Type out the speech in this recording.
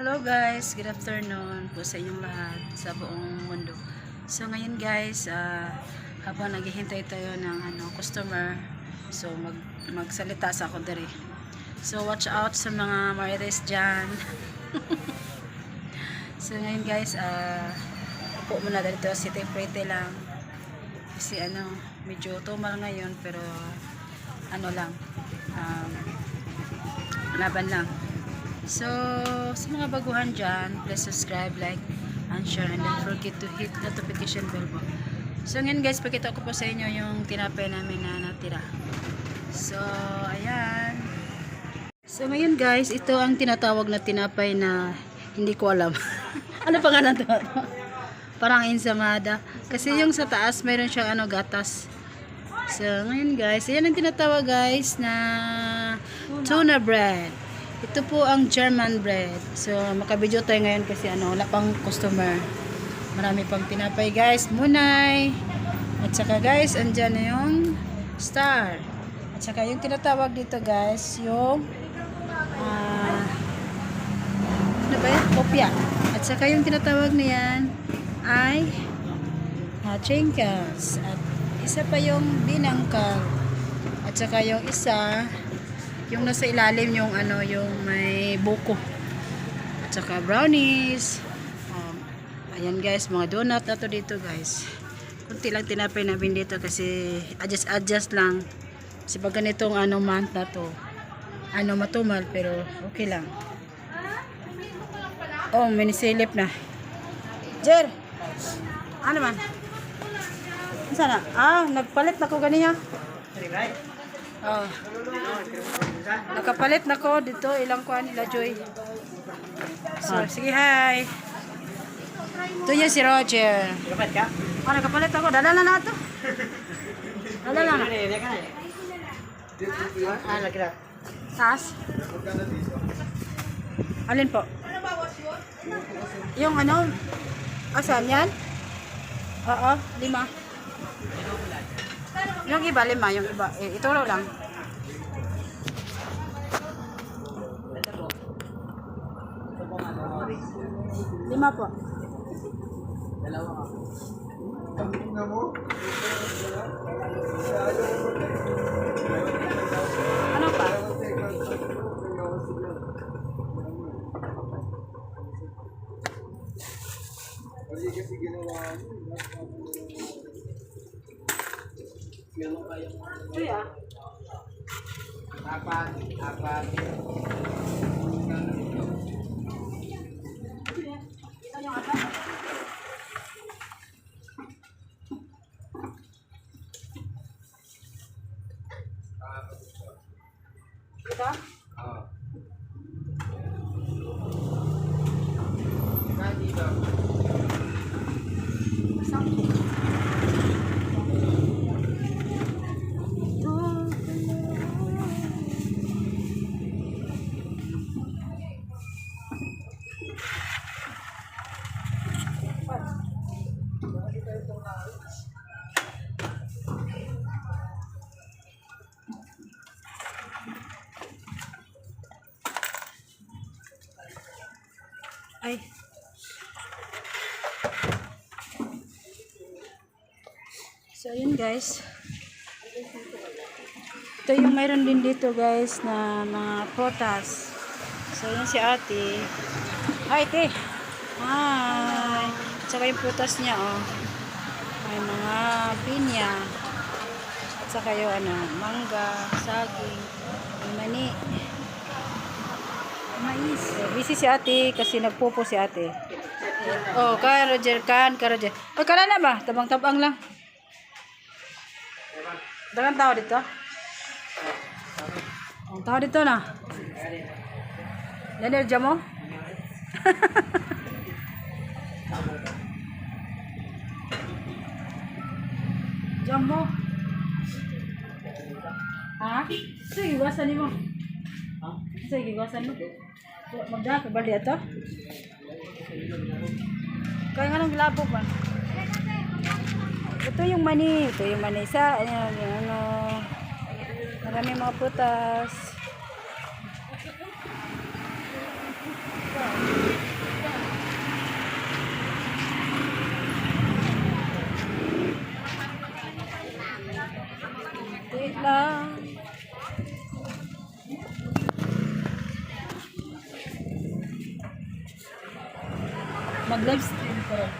Hello guys, good afternoon po sa inyong lahat sa buong mundo. So ngayon guys, ah, habang naghihintay tayo ng ano, customer, so mag magsalita sa ako dere. So watch out sa mga marites dyan. so ngayon guys, ah upo muna dito, sitting pretty lang. Kasi ano, medyo tumal ngayon pero ano lang, um, laban lang. So, sa mga baguhan dyan, please subscribe, like, and share, and don't forget to hit notification bell po. So, ngayon guys, pakita ko po sa inyo yung tinapay namin na natira. So, ayan. So, ngayon guys, ito ang tinatawag na tinapay na hindi ko alam. ano pangalan to? Parang insamada. Kasi yung sa taas, mayroon siyang ano, gatas. So, ngayon guys, ayan ang tinatawag guys na tuna bread. Ito po ang German bread. So, makabidyo tayo ngayon kasi ano, wala pang customer. Marami pang tinapay guys. Munay. At saka guys, andyan na yung star. At saka yung tinatawag dito guys, yung ah, ano ba yan? Kopya. At saka yung tinatawag na yan ay uh, chinkels. At isa pa yung binangkal. At saka yung isa, yung nasa ilalim yung ano, yung may buko. At saka brownies. Um, ayan guys, mga donut na to dito guys. Kunti lang tinapay namin dito kasi adjust-adjust lang. Kasi pag ganitong ano month na to, ano matumal pero okay lang. Oh, minisilip na. Jer! Ano man? Sana? Ah, nagpalit na ko ganiya. Oh. Nakapalit na ko dito ilang kuan nila Joy. So, sige hi. Ito niya si Roger. Dapat ka? Oh, nakapalit ako. Dala na na ito. Dala na na. Ah, lagi na. Taas. Alin po? Yung ano? Asan yan? Oo, lima. Yung iba, lima. Yung iba. Eh, ito raw lang. Lima po. Dalawa ka. Ano pa? Ito ya. Apat, apat. Ito? Ay. So, yun guys. Ito yung mayroon din dito guys na mga prutas. So, yun si ate. Hi, ate. Hi. Tsaka yung prutas niya, oh. May mga pinya. At saka yung ano, mangga, saging, mani. Mais. So, busy si ate kasi nagpupo si ate. Oh, ka Roger kan, ka Roger. Oh, kala na ba? Tabang-tabang lang. Dagang tao dito? Ang tao dito na. Yung mo? Jam mo? Ha? Sige, iwasan mo. Sige, iwasan mo. Magda ka ba dito? Kaya nga nang labo ba? Ito yung mani. Ito yung mani. Sa, ano, ano, marami mga putas. Wait lang. Mag-live stream ko rin.